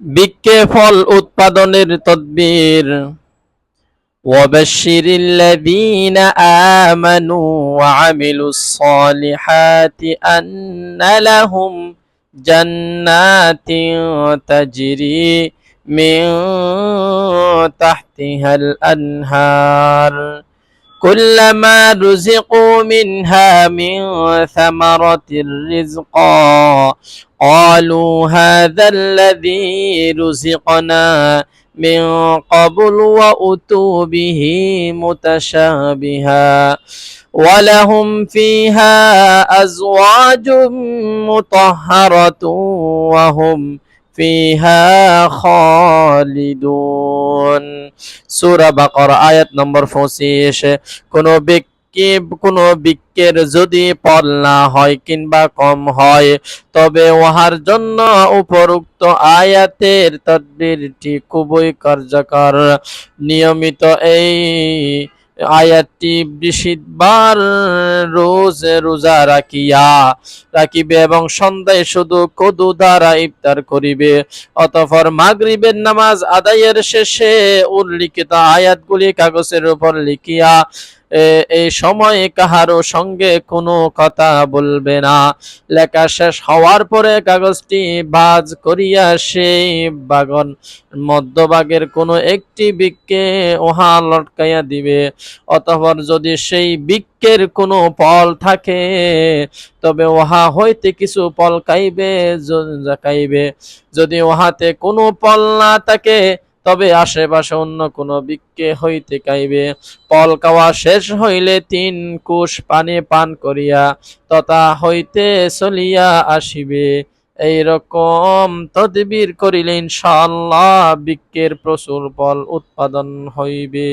বৃক্ষে ফল উৎপাদনের তদবির وبشر الذين آمنوا وعملوا الصالحات أن لهم جنات تجري من تحتها الأنهار كلما رزقوا منها من ثمرة رزقا قالوا هذا الذي رزقنا من قبل وأتوا به متشابها ولهم فيها أزواج مطهرة وهم فيها خالدون সূরা বাকারা আয়াত নম্বর 25 কোন ব্যক্তি কোন বৃক্ষের যদি ফল না হয় কিংবা কম হয় তবে উহার জন্য উপরোক্ত আয়াতের তদবিরটি খুবই কার্যকর নিয়মিত এই আয়াতটি বৃষিতবার রোজ রোজা রাখিয়া রাখিবে এবং সন্ধ্যায় শুধু কদু দ্বারা ইফতার করিবে। অতঃপর মাগরিবের নামাজ আদায়ের শেষে উল্লিখিত আয়াতগুলি কাগজের উপর লিখিয়া এই সময়ে কাহারও সঙ্গে কোনো কথা বলবে না। লেখা শেষ হওয়ার পরে কাগজটি বাজ করিয়া সেই বাগন, মধ্যভাগের কোনো একটি বৃক্ষে উহা লটকাইয়া দিবে। অতঃপর যদি সেই বৃক্ষের কোনো ফল থাকে, তবে উহা হইতে কিছু য- খাইবে। যদি উহাতে কোনো ফল না থাকে তবে আশেপাশে অন্য কোন বৃক্ষে হইতে কাইবে। ফল খাওয়া শেষ হইলে তিন কুশ পানি পান করিয়া তথা হইতে চলিয়া আসিবে। এই রকম তদবির করিলে ইনশাআল্লাহ বৃক্ষের প্রচুর ফল উৎপাদন হইবে।